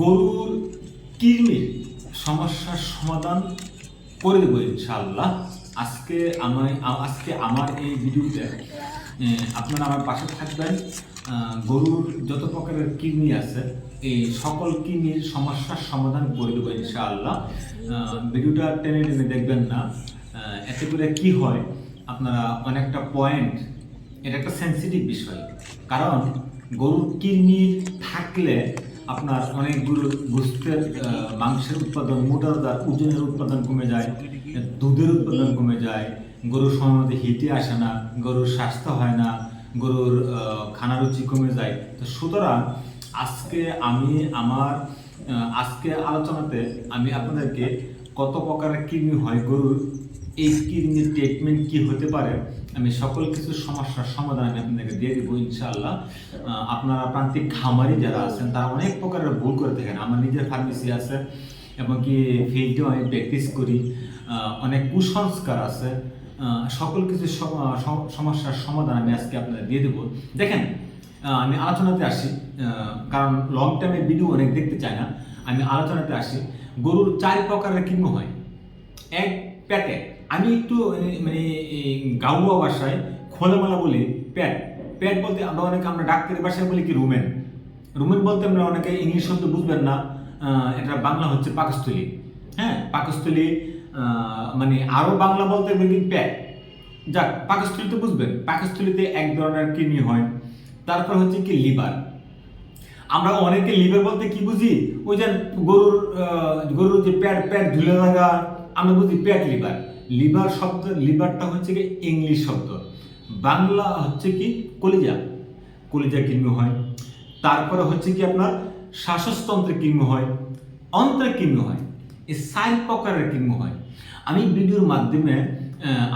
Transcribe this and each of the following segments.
গরুর কৃমির সমস্যার সমাধান করে দেবো ইনশাল্লাহ আজকে আমার আজকে আমার এই ভিডিওতে আপনারা আমার পাশে থাকবেন। গরুর যত প্রকারের কিডনি আছে, এই সকল কৃমির সমস্যার সমাধান করে দেবো ইনশাআল্লাহ। ভিডিওটা টেনে টেনে দেখবেন না। এতে করে কি হয়, আপনারা অনেকটা পয়েন্ট এটা একটা সেন্সিটিভ বিষয়। কারণ গরুর কৃমির থাকলে আপনার অনেকগুলো গোস্তের মাংসের উৎপাদন মোটাদার ওজনের উৎপাদন কমে যায়, দুধের উৎপাদন কমে যায়, গরুর সময় হিটে আসে না, গরুর স্বাস্থ্য হয় না, গরুর খানা রুচি কমে যায়। তো সুতরাং আজকে আমি আমার আজকে আলোচনাতে আমি আপনাদেরকে কত প্রকারের কৃমি হয় গরুর এই কৃমির ট্রিটমেন্ট কি হতে পারে, আমি সকল কিছু সমস্যার সমাধান আমি আপনাদেরকে দিয়ে দেবো, ইনশাআল্লাহ। আপনারা প্রান্তিক খামারি যারা আছেন, তারা অনেক প্রকারের ভুল করে থাকেন। আমার নিজের ফার্মেসি আছে এবং কি ফিল্ডেও আমি প্র্যাকটিস করি। অনেক কুসংস্কার আছে। সকল কিছু সম- সম- সমস্যার সমাধান আমি আজকে আপনাদের দিয়ে দেবো। দেখেন আমি আলোচনাতে আসি কারণ লং টাইমের ভিডিও অনেক দেখতে চাই না। আমি আলোচনাতে আসি, গরুর চার প্রকারের কৃমি হয়। এক প্যাটে আমি একটু মানে গাউয়া ভাষায় খোলামেলা বলি, প্যাট। প্যাট বলতে আমরা অনেকে, আমরা ডাক্তারের ভাষায় বলি কি রুমেন। রুমেন বলতে আমরা অনেকে ইংলিশ শব্দ বুঝবেন না এটা বাংলা হচ্ছে পাকস্থলী। হ্যাঁ পাকস্থলী মানে আরও বাংলা বলতে কি প্যাট? যাক, পাকস্থলীতে বুঝবেন। পাকস্থলীতে এক ধরনের কৃমি হয়, তারপর হচ্ছে কি লিভার। আমরা অনেকে লিভার বলতে কি বুঝি? ওই যে গরুর গরুর যে প্যাট প্যাট ধুলে লাগা, আমরা বুঝি প্যাট লিভার। লিভার শব্দ, লিভারটা হচ্ছে কি ইংলিশ শব্দ। বাংলা হচ্ছে কি কলিজা। কলিজা কৃমি হয়। তারপরে হচ্ছে কি আপনার শ্বাসতন্ত্রে কৃমি হয়, অন্ত্রে কৃমি হয় এই সাইন প্রকারের কৃমি হয়। আমি ভিডিওর মাধ্যমে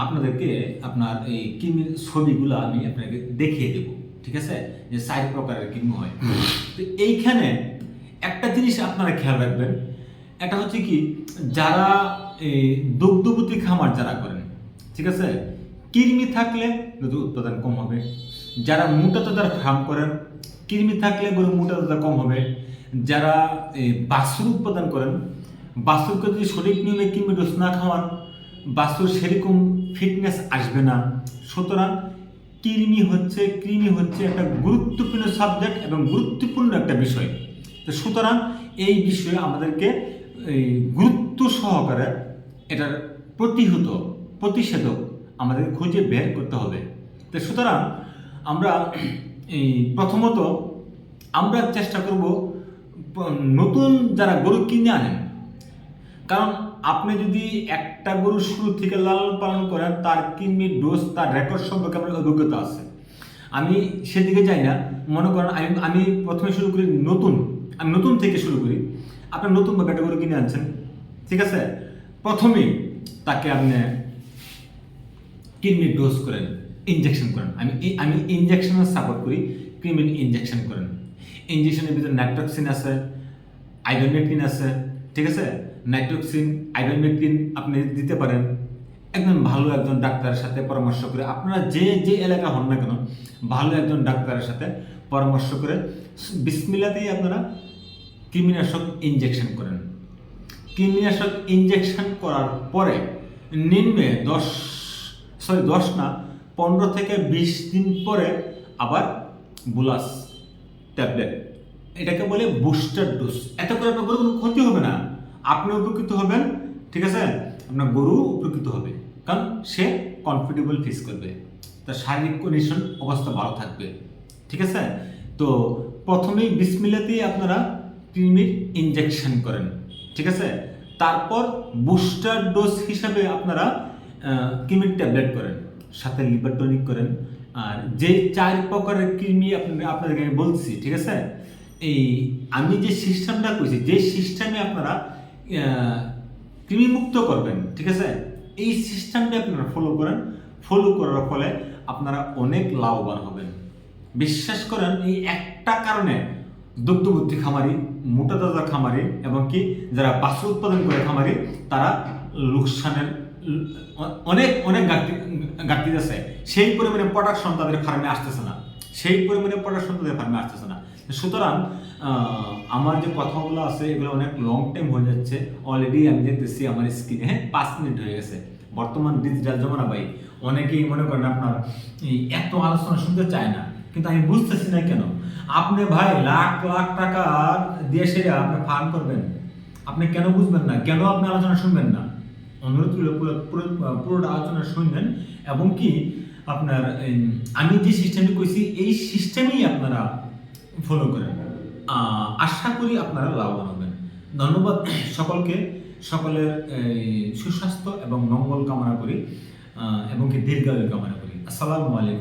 আপনাদেরকে আপনার এই কৃমির ছবিগুলো আমি আপনাকে দেখিয়ে দেব, ঠিক আছে? যে সাইড প্রকারের কৃমি হয়। তো এইখানে একটা জিনিস আপনারা খেয়াল রাখবেন এটা হচ্ছে কি, যারা দুগ্ধবতী খামার যারা করেন, ঠিক আছে? কৃমি থাকলে দুধ উৎপাদন কম হবে। যারা মোটা তাজার ফার্ম করেন, কৃমি থাকলে গরু মোটা তাজা কম হবে। যারা বাছুর উৎপাদন করেন, বাছুরকে যদি সঠিক নিয়মে কৃমি ডোজ না খাওয়ান, বাছুর সেরকম ফিটনেস আসবে না। সুতরাং কৃমি হচ্ছে কৃমি হচ্ছে একটা গুরুত্বপূর্ণ সাবজেক্ট এবং গুরুত্বপূর্ণ একটা বিষয়। তো সুতরাং এই বিষয়ে আমাদেরকে এই গুরুত্ব সহকারে এটার প্রতিহত, প্রতিষেধক আমাদের খুঁজে বের করতে হবে। তো সুতরাং আমরা এই প্রথমত আমরা চেষ্টা করব, নতুন যারা গরু কিনে আনেন, কারণ আপনি যদি একটা গরু শুরু থেকে লালন পালন করেন, তার কিমি ডোজ, তার রেকর্ড সম্পর্কে আমার অভিজ্ঞতা আছে। আমি সেদিকে যাই না, মনে করেন আমি আমি প্রথমে শুরু করি নতুন, আমি নতুন থেকে শুরু করি। আপনার নতুন একটা গরু কিনে আনছেন। ঠিক আছে? প্রথমেই তাকে আপনি কৃমির ডোজ করেন ইনজেকশন করেন। আমি আমি ইনজেকশনের সাপোর্ট করি ক্রিমির ইনজেকশন করেন। ইনজেকশনের ভিতরে নাইট্রক্সিন আছে আইডোমেট্রিন আছে, ঠিক আছে? নাইট্রক্সিন আইডোমেট্রিন আপনি দিতে পারেন। একজন ভালো একজন ডাক্তারের সাথে পরামর্শ করে, আপনারা যে যে এলাকা হন না কেন, ভালো একজন ডাক্তারের সাথে পরামর্শ করে, বিসমিল্লাতেই আপনারা কৃমিনাশক ইনজেকশন করেন। কৃমিনাশক ইনজেকশন করার পরে নিম্নে দশ সরি দশ না, পনেরো থেকে বিশ দিন পরে আবার বুলাস ট্যাবলেট। এটাকে বলে বুস্টার ডোজ। এত করে আপনার কোনো ক্ষতি হবে না। আপনি উপকৃত হবেন, ঠিক আছে? আপনার গরু উপকৃত হবে, কারণ সে কমফোর্টেবল ফিস করবে। তার শারীরিক কন্ডিশন অবস্থা ভালো থাকবে, ঠিক আছে? তো প্রথমেই বিসমিল্লাতেই আপনারা ক্রিমির ইনজেকশন করেন, ঠিক আছে? তারপর বুস্টার ডোজ হিসাবে আপনারা ক্রিমির ট্যাবলেট করেন, সাথে লিভার টনিক করেন। আর যে চার প্রকারের কৃমি আপনাদের আপনাদেরকে আমি বলছি, ঠিক আছে? এই, আমি যে সিস্টেমটা কইছি, যে সিস্টেমে আপনারা কৃমিমুক্ত করবেন, ঠিক আছে? এই সিস্টেমটা আপনারা ফলো করেন। ফলো করার ফলে আপনারা অনেক লাভবান হবেন। বিশ্বাস করেন, এই একটা কারণে দুগ্ধবুদ্ধি খামারি মোটা তাজা খামারি এবং কি যারা বাছুর উৎপাদন করে খামারি, তারা লোকসানের অনেক অনেক ঘাটতি ঘাটতি আছে। সেই পরিমাণে প্রোডাকশন তাদের ফার্মে আসতেছে না। সেই পরিমাণে পড়াশোনা তাদের ফার্মে আসতেছে না। সুতরাং আমার যে কথাগুলো আছে, এগুলো অনেক লং টাইম হয়ে যাচ্ছে। অলরেডি আমি দেখতেছি আমার স্ক্রিনে হ্যাঁ পাঁচ মিনিট হয়ে গেছে। বর্তমান ডিজিটাল জমানা ভাই, অনেকেই মনে করেন আপনার এত আলোচনা শুনতে চায় না। কিন্তু আমি বুঝতেছি না কেন। আপনি ভাই লাখ লাখ টাকা দিয়ে সেরে আপনি ফার্ম করবেন। আপনি কেন বুঝবেন না? কেন আপনি আলোচনা শুনবেন না? অনুরোধ করলে পুরো, পুরো- পুরোটা আলোচনা শুনবেন এবং কি আপনার আমি যে সিস্টেমটি কইছি, এই সিস্টেমেই আপনারা ফলো করেন। আশা করি আপনারা লাভবান হবেন। ধন্যবাদ সকলকে। সকলের সুস্বাস্থ্য এবং মঙ্গল কামনা করি। এবং কি দীর্ঘায়ু কামনা করি। আসসালামু আলাইকুম।